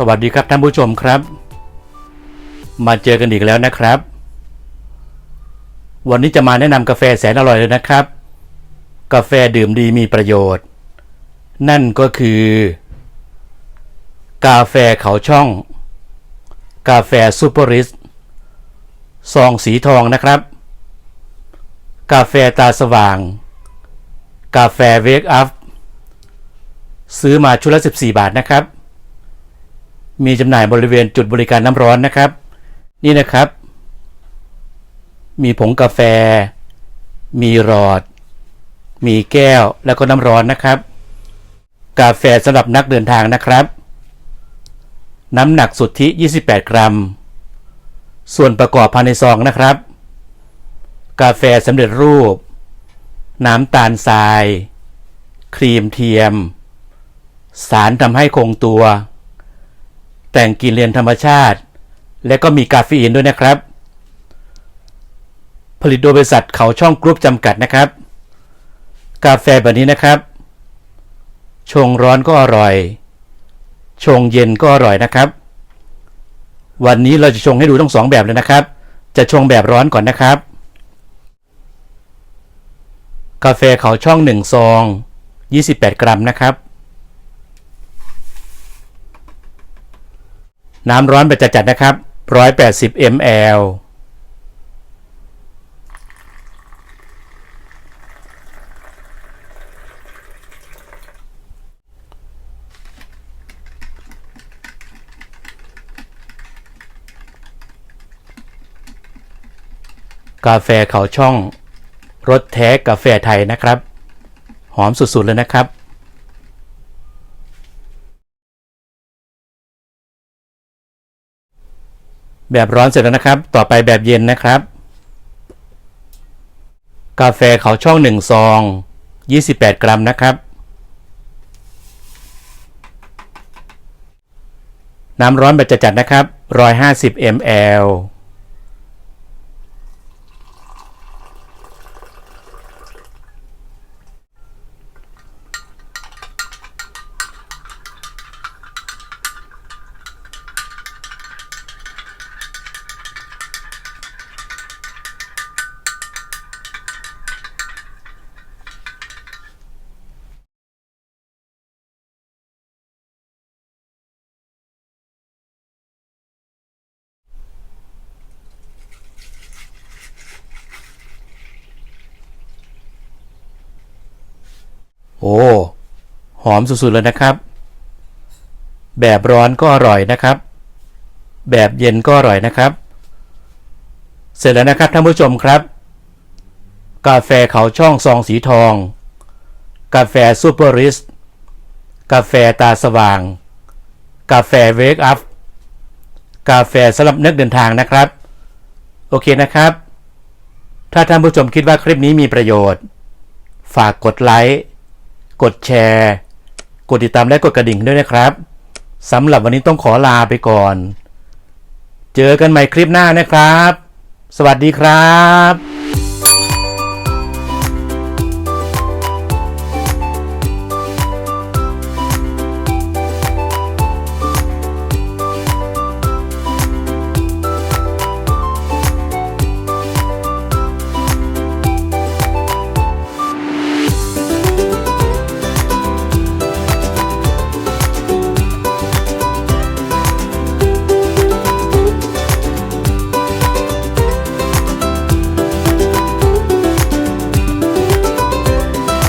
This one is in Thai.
สวัสดีครับท่านผู้ชมครับ มาเจอกันอีกแล้วนะครับ วันนี้จะมาแนะนำกาแฟแสนอร่อยเลยนะครับ กาแฟดื่มดีมีประโยชน์ นั่นก็คือ กาแฟเขาช่อง กาแฟซูเปอร์ริสซองสีทองนะครับ กาแฟตาสว่าง กาแฟเวกอัพซื้อมาชุดละ 14 บาทนะครับ มีจำหน่ายบริเวณจุดบริการน้ำร้อนนะครับ นี่นะครับ มีผงกาแฟ มีหลอด มีแก้วแล้วก็น้ำร้อนนะครับ กาแฟสำหรับนักเดินทางนะครับ น้ำหนักสุทธิ 28 กรัม ส่วนประกอบภายในซองนะครับ กาแฟสำเร็จรูป น้ำตาลทราย ครีมเทียม สารทำให้คงตัว แต่งกลิ่นเรียนธรรมชาติ และก็มีกาเฟอีนด้วยนะครับ ผลิตโดยบริษัทเขาช่องกรุ๊ปจำกัดนะครับ กาแฟแบบนี้นะครับ ชงร้อนก็อร่อย ชงเย็นก็อร่อยนะครับ วันนี้เราจะชงให้ดูทั้งสองแบบเลยนะครับ จะชงแบบร้อนก่อนนะครับ กาแฟเขาช่อง1ซอง 28 กรัมนะครับ น้ำร้อนแบบจัดๆนะครับ 180 ml กาแฟเขาช่องรสแท้กาแฟไทยนะครับ หอมสุดๆเลยนะครับ แบบร้อนเสร็จแล้วนะครับ ต่อไปแบบเย็นนะครับ กาแฟเขาช่องหนึ่งซอง 28 กรัมนะครับ น้ำร้อนแบบจัดๆนะครับ 150 ml โอ้ หอมสุดๆเลยนะครับ แบบร้อนก็อร่อยนะครับ แบบเย็นก็อร่อยนะครับ เสร็จแล้วนะครับท่านผู้ชมครับ กาแฟเขาช่องซองสีทอง กาแฟซูเปอร์ริส กาแฟตาสว่าง กาแฟเวกอัพ กาแฟสำหรับนักเดินทางนะครับ โอเคนะครับถ้าท่านผู้ชมคิดว่าคลิปนี้มีประโยชน์ ฝากกดไลค์ กดแชร์ กดติดตามและกดกระดิ่งด้วยนะครับสำหรับวันนี้ต้องขอลาไปก่อน เจอกันใหม่คลิปหน้านะครับ สวัสดีครับ